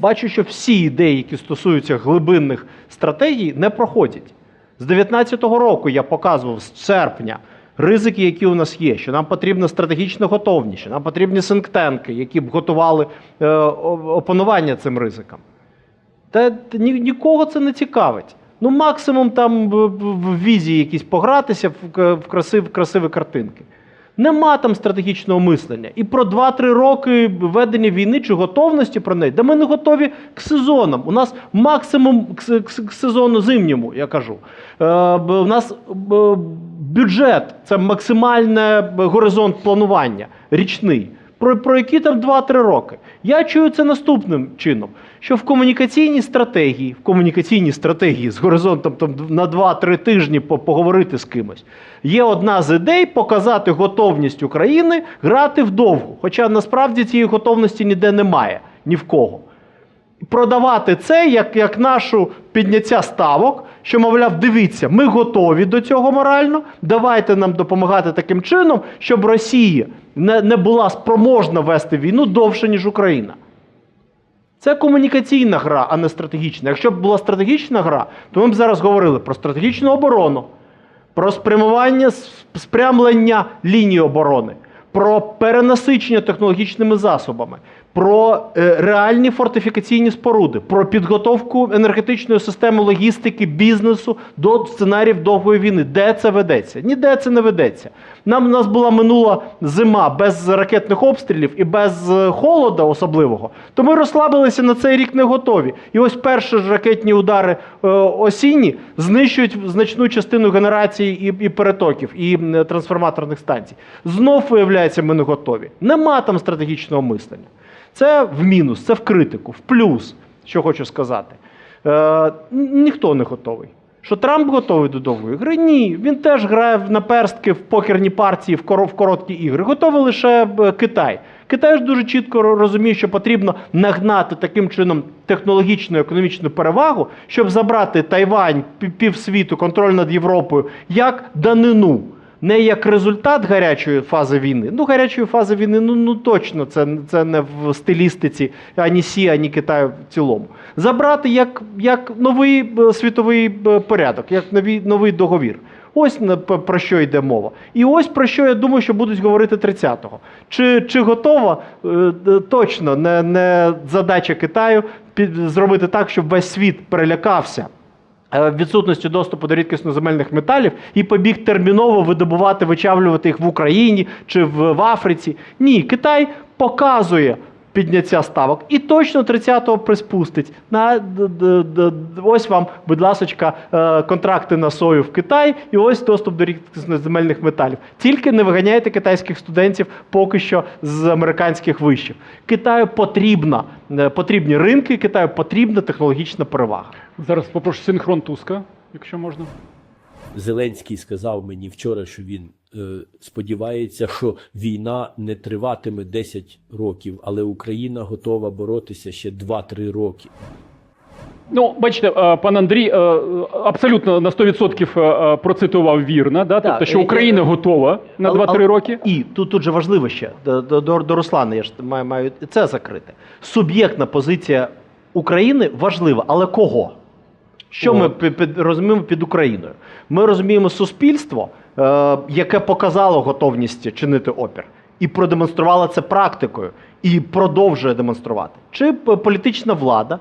бачу, що всі ідеї, які стосуються глибинних стратегій, не проходять. З 19-го року я показував з серпня ризики, які у нас є, що нам потрібна стратегічна готовність, що нам потрібні синктенки, які б готували е, опанування цим ризикам. Та ні, нікого це не цікавить. Ну, максимум там в, візі якісь погратися в, к- в, красив, красиві картинки. Нема там стратегічного мислення. І про 2-3 роки ведення війни чи готовності про неї. Да ми не готові к сезонам. У нас максимум к, сезону зимньому, я кажу. Е, у нас бюджет це максимальний горизонт планування річний. Про, про які там 2-3 роки. Я чую це наступним чином: що в комунікаційній стратегії, в комунікаційній стратегії з горизонтом там, на 2-3 тижні по- поговорити з кимось, є одна з ідей показати готовність України грати вдовгу. Хоча насправді цієї готовності ніде немає, ні в кого продавати це як, як нашу підняття ставок, що, мовляв, дивіться, ми готові до цього морально. Давайте нам допомагати таким чином, щоб Росія не, не була спроможна вести війну довше, ніж Україна. Це комунікаційна гра, а не стратегічна. Якщо б була стратегічна гра, то ми б зараз говорили про стратегічну оборону, про спрямування спрямлення лінії оборони, про перенасичення технологічними засобами, про е, реальні фортифікаційні споруди, про підготовку енергетичної системи логістики, бізнесу до сценаріїв довгої війни. Де це ведеться? Ніде це не ведеться. Нам у нас була минула зима без ракетних обстрілів і без е, холода особливого, то ми розслабилися на цей рік не готові. І ось перші ж ракетні удари е, осінні знищують значну частину генерації і, і перетоків, і трансформаторних станцій. Знов виявляється, ми не готові. Нема там стратегічного мислення. Це в мінус, це в критику, в плюс, що хочу сказати. Е, ніхто не готовий. Що Трамп готовий до довгої гри? Ні. Він теж грає в наперстки в покерні партії, в, коро- короткі ігри. Готовий лише е, Китай. Китай ж дуже чітко розуміє, що потрібно нагнати таким чином технологічну економічну перевагу, щоб забрати Тайвань, пі- півсвіту, контроль над Європою як данину. Не як результат гарячої фази війни. Ну, гарячої фази війни, ну, ну точно, це, це не в стилістиці ані Сі, ані Китаю в цілому. Забрати як, як новий е, світовий е, порядок, як новий, новий договір. Ось про що йде мова. І ось про що я думаю, що будуть говорити 30-го. Чи, чи готова е, точно не, не задача Китаю під, зробити так, щоб весь світ перелякався відсутності доступу до рідкісноземельних металів і побіг терміново видобувати, вичавлювати їх в Україні чи в, в Африці. Ні, Китай показує підняття ставок і точно 30-го приспустить. На, д, д, д, ось вам, будь ласочка, е, контракти на сою в Китай і ось доступ до рідкісноземельних металів. Тільки не виганяйте китайських студентів поки що з американських вишів. Китаю потрібна, е, потрібні ринки, Китаю потрібна технологічна перевага. Зараз попрошу синхрон Туска, якщо можна. Зеленський сказав мені вчора, що він сподівається, що війна не триватиме 10 років, але Україна готова боротися ще 2-3 роки. Ну, бачите, е, пан Андрій е, абсолютно на 100% е, процитував вірно, да? тобто, що Україна готова на Але- 2-3 але- роки. І тут, тут же важливо ще до, до, до, Руслана, я ж маю, маю це закрити. Суб'єктна позиція України важлива, але кого? Що ми під, під, розуміємо під Україною? Ми розуміємо суспільство, е, яке показало готовність чинити опір, і продемонструвало це практикою, і продовжує демонструвати. Чи політична влада,